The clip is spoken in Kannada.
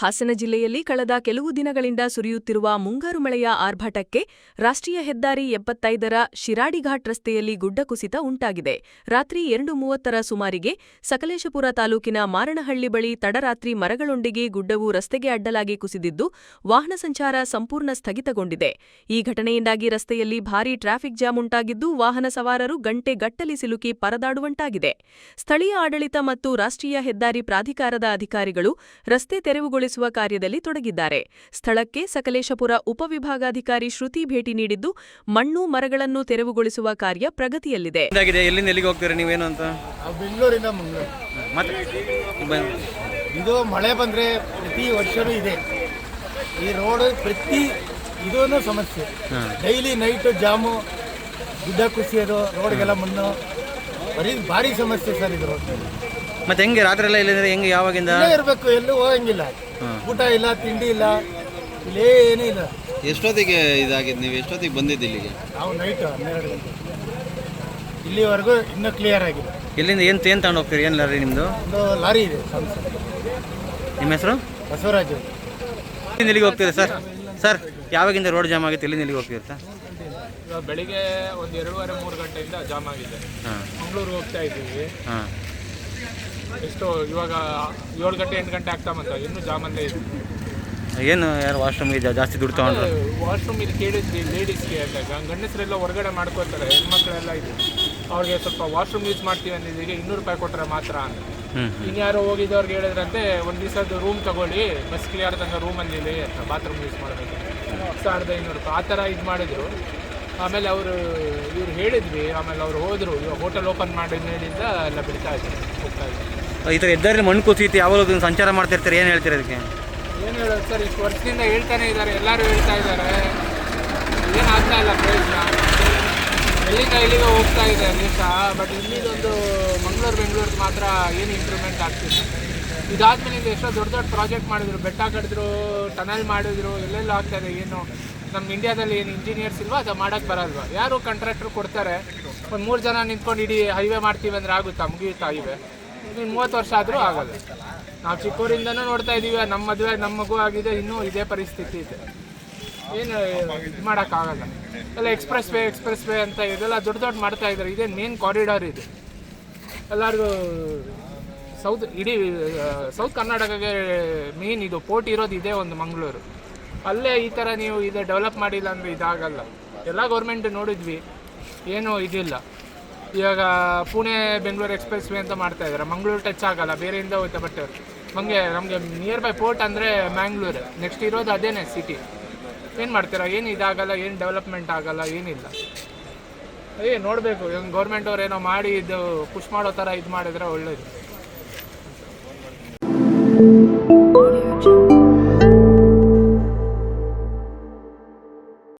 ಹಾಸನ ಜಿಲ್ಲೆಯಲ್ಲಿ ಕಳೆದ ಕೆಲವು ದಿನಗಳಿಂದ ಸುರಿಯುತ್ತಿರುವ ಮುಂಗಾರು ಮಳೆಯ ಆರ್ಭಟಕ್ಕೆ ರಾಷ್ಟ್ರೀಯ ಹೆದ್ದಾರಿ ಎಪ್ಪತ್ತೈದರ ಶಿರಾಡಿಘಾಟ್ ರಸ್ತೆಯಲ್ಲಿ ಗುಡ್ಡ ಕುಸಿತ ಉಂಟಾಗಿದೆ. ರಾತ್ರಿ ಎರಡು ಮೂವತ್ತರ ಸುಮಾರಿಗೆ ಸಕಲೇಶಪುರ ತಾಲೂಕಿನ ಮಾರಣಹಳ್ಳಿ ಬಳಿ ತಡರಾತ್ರಿ ಮರಗಳೊಂದಿಗೆ ಗುಡ್ಡವು ರಸ್ತೆಗೆ ಅಡ್ಡಲಾಗಿ ಕುಸಿದಿದ್ದು, ವಾಹನ ಸಂಚಾರ ಸಂಪೂರ್ಣ ಸ್ಥಗಿತಗೊಂಡಿದೆ. ಈ ಘಟನೆಯಿಂದಾಗಿ ರಸ್ತೆಯಲ್ಲಿ ಭಾರೀ ಟ್ರಾಫಿಕ್ ಜಾಮ್ ಉಂಟಾಗಿದ್ದು, ವಾಹನ ಸವಾರರು ಗಂಟೆ ಗಟ್ಟಲೆ ಸಿಲುಕಿ ಪರದಾಡುವಂತಾಗಿದೆ. ಸ್ಥಳೀಯ ಆಡಳಿತ ಮತ್ತು ರಾಷ್ಟ್ರೀಯ ಹೆದ್ದಾರಿ ಪ್ರಾಧಿಕಾರದ ಅಧಿಕಾರಿಗಳು ರಸ್ತೆ ತೆರವುಗೊಳಿಸುವ ಕಾರ್ಯದಲ್ಲಿ ತೊಡಗಿದ್ದಾರೆ. ಸ್ಥಳಕ್ಕೆ ಸಕಲೇಶಪುರ ಉಪವಿಭಾಗಾಧಿಕಾರಿ ಶ್ರುತಿ ಭೇಟಿ ನೀಡಿದ್ದು ಮಣ್ಣು ಮರಗಳನ್ನು ತೆರವುಗೊಳಿಸುವ ಕಾರ್ಯ ಪ್ರಗತಿಯಲ್ಲಿದೆ. ಇದಾಗಿದೆ ಎಲ್ಲಿಂದ ಎಲ್ಲಿಗೆ ಹೋಗ್ತೀರಾ ನೀವೇನು ಅಂತ? ಬೆಂಗಳೂರಿಂದ ಇದು ಮಳೆ ಬಂದರೆ ಪ್ರತಿ ವರ್ಷವೂ ಇದೆ. ಈ ರೋಡ್ ಪ್ರತಿ ಇದೂ ಸಮಸ್ಯೆ. ಡೈಲಿ ನೈಟು ಜಾಮು ಗುಡ್ಡ ಕುಸಿಯೋದು ರೋಡ್ಗೆಲ್ಲ ಮಣ್ಣು. ಬರೀ ಭಾರಿ ಸಮಸ್ಯೆ ಸರ್ ಇದು ರೋಡ್ ಮತ್ತೆ ಹೆಂಗೆ ರಾತ್ರಿ ಎಲ್ಲ ಹೆಂಗೆ ಯಾವಾಗಿಂದ? ಇಲ್ಲೇ ಇರಬೇಕು ಎಲ್ಲೂ ಹೋಗಂಗಿಲ್ಲ. ಹಾಂ. ಊಟ ಇಲ್ಲ ತಿಂಡಿ ಇಲ್ಲ ಇಲ್ಲೇ ಏನೂ ಇಲ್ಲ. ಎಷ್ಟೊತ್ತಿಗೆ ಇದಾಗಿದೆ ನೀವು? ಎಷ್ಟೊತ್ತಿಗೆ ಬಂದಿದ್ದು ಇಲ್ಲಿಗೆ? ನಾವು ನೈಟ್ ಹನ್ನೆರಡು ಗಂಟೆ. ಇಲ್ಲಿವರೆಗೂ ಇನ್ನೂ ಕ್ಲಿಯರ್ ಆಗಿದೆ. ಇಲ್ಲಿಂದ ಏನು ಏನು ತಗೊಂಡು ಹೋಗ್ತೀರಿ? ಏನು ಲಾರಿ ನಿಮ್ಮದು ಒಂದು ಲಾರಿ ಇದೆ ಸ್ಯಾಮ್ಸಂಗ್ ನಿಮ್ಮ ಹೆಸರು? ಬಸವರಾಜು. ಇಲ್ಲಿಂದ ಇಲ್ಲಿಗೆ ಹೋಗ್ತೀರಾ ಸರ್? ಸರ್ ಯಾವಾಗಿಂದ ರೋಡ್ ಜಾಮ್ ಆಗುತ್ತೆ? ಇಲ್ಲಿಂದ ಇಲ್ಲಿಗೆ ಹೋಗ್ತೀರಾ ಸರ್ ಇವಾಗ ಬೆಳಿಗ್ಗೆ ಒಂದು ಎರಡೂವರೆ ಮೂರು ಗಂಟೆಯಿಂದ ಜಾಮ್ ಆಗಿದೆ. ಹಾಂ. ಮಂಗಳೂರು ಹೋಗ್ತಾ ಇದ್ದೀವಿ. ಹಾಂ. ಎಷ್ಟು ಇವಾಗ ಏಳು ಗಂಟೆ ಎಂಟು ಗಂಟೆ ಆಗ್ತಾ ಬಂತ. ಇನ್ನೂ ಜಾಮಂದೇ ಇದೆ. ಏನು ಯಾರು ವಾಶ್ರೂಮ್ಗೆ ಜಾಸ್ತಿ ದುಡ್ಡು ತಗೊಂಡ್ರೆ? ವಾಶ್ರೂಮ್ ಇಲ್ಲಿ ಕೇಳಿದ್ವಿ ಲೇಡೀಸ್ಗೆ ಅಂದಾಗ ಗಂಡಸರೆಲ್ಲ ಹೊರಗಡೆ ಮಾಡ್ಕೋತಾರೆ ಹೆಣ್ಮಕ್ಳೆಲ್ಲ ಇದೆ. ಅವ್ರಿಗೆ ಸ್ವಲ್ಪ ವಾಶ್ರೂಮ್ ಯೂಸ್ ಮಾಡ್ತೀವಿ ಅಂದಿದ್ದೀವಿ. ಇನ್ನೂರು ರೂಪಾಯಿ ಕೊಟ್ಟರೆ ಮಾತ್ರ ಅಂತ. ಇನ್ಯಾರೋ ಹೋಗಿದ್ದವ್ರಿಗೆ ಹೇಳಿದ್ರಂತೆ ಒಂದು ದಿವಸದ ರೂಮ್ ತಗೊಳ್ಳಿ. ಬಸ್ ಕ್ಲಿಯರ್ ತಂಗ ರೂಮ್ ಅಂದಿಲ್ಲಿ ಬಾತ್ರೂಮ್ ಯೂಸ್ ಮಾಡಬೇಕು ಸಾವಿರದ ಐನೂರು ರೂಪಾಯಿ. ಆ ಥರ ಇದು ಮಾಡಿದ್ರು. ಆಮೇಲೆ ಅವರು ಇವ್ರು ಹೇಳಿದ್ವಿ ಆಮೇಲೆ ಅವ್ರು ಹೋದರು. ಇವಾಗ ಹೋಟೆಲ್ ಓಪನ್ ಮಾಡಿದ ಹೇಳಿದ್ದ ಎಲ್ಲ ಬಿಡ್ತಾ ಇದ್ದಾರೆ ಹೋಗ್ತಾ ಇದ್ದಾರೆ. ಈ ಥರ ಹೆದ್ದಾರಿಲಿ ಮಣ್ಣು ಕುಸಿತಿ ಯಾವಾಗ ಸಂಚಾರ ಮಾಡ್ತಿರ್ತಾರೆ ಏನು ಹೇಳ್ತೀರಾ ಅದಕ್ಕೆ? ಏನು ಹೇಳೋದು ಸರ್ ಇಷ್ಟು ವರ್ಷದಿಂದ ಹೇಳ್ತಾನೆ ಇದ್ದಾರೆ ಎಲ್ಲರೂ ಹೇಳ್ತಾ ಇದ್ದಾರೆ. ಏನು ಆಗ್ತಾ ಇಲ್ಲ ಪ್ರಯತ್ನ ಎಲ್ಲಿಂದ ಇಲ್ಲಿಗೆ ಹೋಗ್ತಾ ಇದೆ ದೇಶ ಬಟ್ ಇಲ್ಲಿದೊಂದು ಮಂಗಳೂರು ಬೆಂಗಳೂರಿಗೆ ಮಾತ್ರ ಏನು ಇಂಪ್ರೂವ್ಮೆಂಟ್ ಆಗ್ತಿಲ್ಲ. ಇದಾದ್ಮೇಲೆ ಇದು ಎಷ್ಟೋ ದೊಡ್ಡ ದೊಡ್ಡ ಪ್ರಾಜೆಕ್ಟ್ ಮಾಡಿದ್ರು ಬೆಟ್ಟ ಕಡಿದ್ರು ಟನಲ್ ಮಾಡಿದ್ರು ಎಲ್ಲೆಲ್ಲ ಆಗ್ತಾ ಇದೆ ಏನು. ನಮ್ಮ ಇಂಡಿಯಾದಲ್ಲಿ ಏನು ಇಂಜಿನಿಯರ್ಸ್ ಇಲ್ವಾ ಅದು ಮಾಡೋಕ್ಕೆ ಬರಲ್ವಾ? ಯಾರು ಕಾಂಟ್ರಾಕ್ಟ್ರು ಕೊಡ್ತಾರೆ? ಒಂದು ಮೂರು ಜನ ನಿಂತ್ಕೊಂಡು ಇಡೀ ಹೈವೇ ಮಾಡ್ತೀವಿ ಅಂದರೆ ಆಗುತ್ತಾ? ಮುಗಿಯುತ್ತಾ ಹೈವೆ ಇನ್ನು ಮೂವತ್ತು ವರ್ಷ ಆದರೂ ಆಗಲ್ಲ. ನಾವು ಚಿಕ್ಕೂರಿಂದನೂ ನೋಡ್ತಾ ಇದ್ದೀವಿ ನಮ್ಮ ಮದುವೆ ನಮ್ಮ ಮಗು ಆಗಿದೆ, ಇನ್ನೂ ಇದೇ ಪರಿಸ್ಥಿತಿ ಇದೆ. ಏನು ಇದು ಮಾಡೋಕ್ಕಾಗಲ್ಲ ಎಲ್ಲ ಎಕ್ಸ್ಪ್ರೆಸ್ ವೇ ಎಕ್ಸ್ಪ್ರೆಸ್ ವೇ ಅಂತ ಇದೆಲ್ಲ ದೊಡ್ಡ ದೊಡ್ಡ ಮಾಡ್ತಾ ಇದ್ದಾರೆ. ಇದೇ ಮೇನ್ ಕಾರಿಡಾರ್ ಇದು. ಎಲ್ಲರಿಗೂ ಸೌತ್ ಇಡೀ ಸೌತ್ ಕರ್ನಾಟಕಕ್ಕೆ ಮೇನ್ ಇದು. ಪೋರ್ಟ್ ಇರೋದು ಇದೇ ಒಂದು ಮಂಗಳೂರು. ಅಲ್ಲೇ ಈ ಥರ ನೀವು ಇದು ಡೆವಲಪ್ ಮಾಡಿಲ್ಲ ಅಂದರೆ ಇದಾಗಲ್ಲ. ಎಲ್ಲ ಗೌರ್ಮೆಂಟ್ ನೋಡಿದ್ವಿ. ಏನೂ ಇದಿಲ್ಲ. ಇವಾಗ ಪುಣೆ, ಬೆಂಗಳೂರು ಎಕ್ಸ್ಪ್ರೆಸ್ ವೇ ಅಂತ ಮಾಡ್ತಾ ಇದ್ದಾರೆ ಮಂಗಳೂರು ಟಚ್ ಆಗಲ್ಲ ಬೇರೆಯಿಂದ ಹೋಯ್ತಾ ಬಟ್ ನಮಗೆ ನಮಗೆ ನಿಯರ್ ಬೈ ಪೋರ್ಟ್ ಅಂದರೆ ಮ್ಯಾಂಗ್ಳೂರು ನೆಕ್ಸ್ಟ್ ಇರೋದು ಅದೇನೇ ಸಿಟಿ ಏನು ಮಾಡ್ತೀರಾ? ಏನು ಇದಾಗಲ್ಲ, ಏನು ಡೆವಲಪ್ಮೆಂಟ್ ಆಗಲ್ಲ, ಏನಿಲ್ಲ. ಏ, ನೋಡಬೇಕು. ಹೆಂಗೆ ಗೌರ್ಮೆಂಟ್ ಅವ್ರು ಏನೋ ಮಾಡಿ ಇದು ಪುಷ್ ಮಾಡೋ ಥರ ಇದು ಮಾಡಿದ್ರೆ ಒಳ್ಳೇದು.